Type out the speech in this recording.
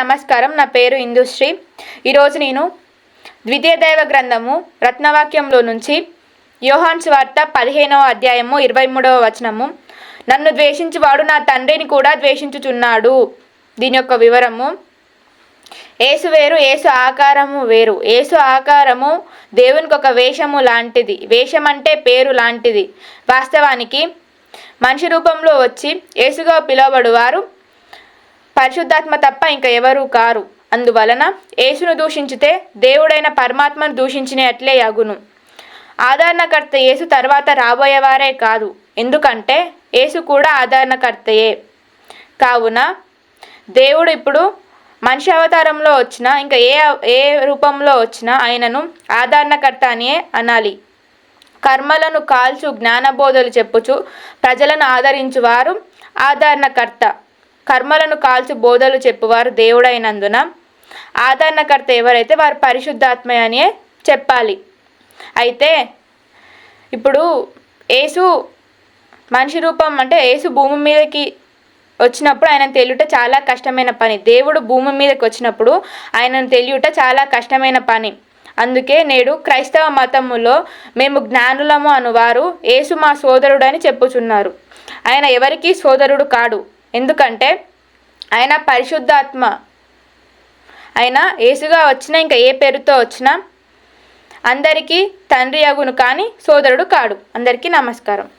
నమస్కారం. నా పేరు ఇందుశ్రీ. ఈరోజు నేను ద్వితీయ దైవ గ్రంథము రత్నవాక్యంలో నుంచి యోహాన్ వార్త పదిహేనవ అధ్యాయము ఇరవై మూడవ వచనము. నన్ను ద్వేషించువాడు నా తండ్రిని కూడా ద్వేషించుచున్నాడు. దీని యొక్క వివరము. ఏసు వేరు ఏసు ఆకారము వేరు. ఏసు ఆకారము దేవునికి ఒక వేషము లాంటిది. వేషం అంటే పేరు లాంటిది. వాస్తవానికి మనిషి రూపంలో వచ్చి ఏసుగా పిలువబడు వారు పరిశుద్ధాత్మ తప్ప ఇంకా ఎవరూ కారు. అందువలన యేసును దూషించితే దేవుడైన పరమాత్మను దూషించినట్లే యగును. ఆదరణకర్త యేసు తర్వాత రాబోయేవారే కాదు. ఎందుకంటే యేసు కూడా ఆదరణకర్తయే. కావున దేవుడు ఇప్పుడు మనిషి అవతారంలో వచ్చిన ఇంకా ఏ ఏ రూపంలో వచ్చినా ఆయనను ఆదరణకర్త అనే అనాలి. కర్మలను కాల్చు జ్ఞానబోధలు చెప్పుచు ప్రజలను ఆదరించువారు ఆదరణకర్త. కర్మలను కాల్చి బోధలు చెప్పువారు దేవుడైనందున ఆదరణకర్త ఎవరైతే వారు పరిశుద్ధాత్మ అనే చెప్పాలి. అయితే ఇప్పుడు యేసు మనిషి రూపం అంటే యేసు భూమి మీదకి వచ్చినప్పుడు ఆయన తెలియట చాలా కష్టమైన పని. దేవుడు భూమి మీదకి వచ్చినప్పుడు ఆయనను తెలియట చాలా కష్టమైన పని. అందుకే నేడు క్రైస్తవ మతములో మేము జ్ఞానులము అనువారు యేసు మా సోదరుడని చెప్పుచున్నారు. ఆయన ఎవరికీ సోదరుడు కాడు. ఎందుకంటే ఆయన పరిశుద్ధాత్మ. ఆయన ఏసుగా వచ్చిన ఇంకా ఏ పేరుతో వచ్చినా అందరికీ తండ్రి అగును కానీ సోదరుడు కాడు. అందరికీ నమస్కారం.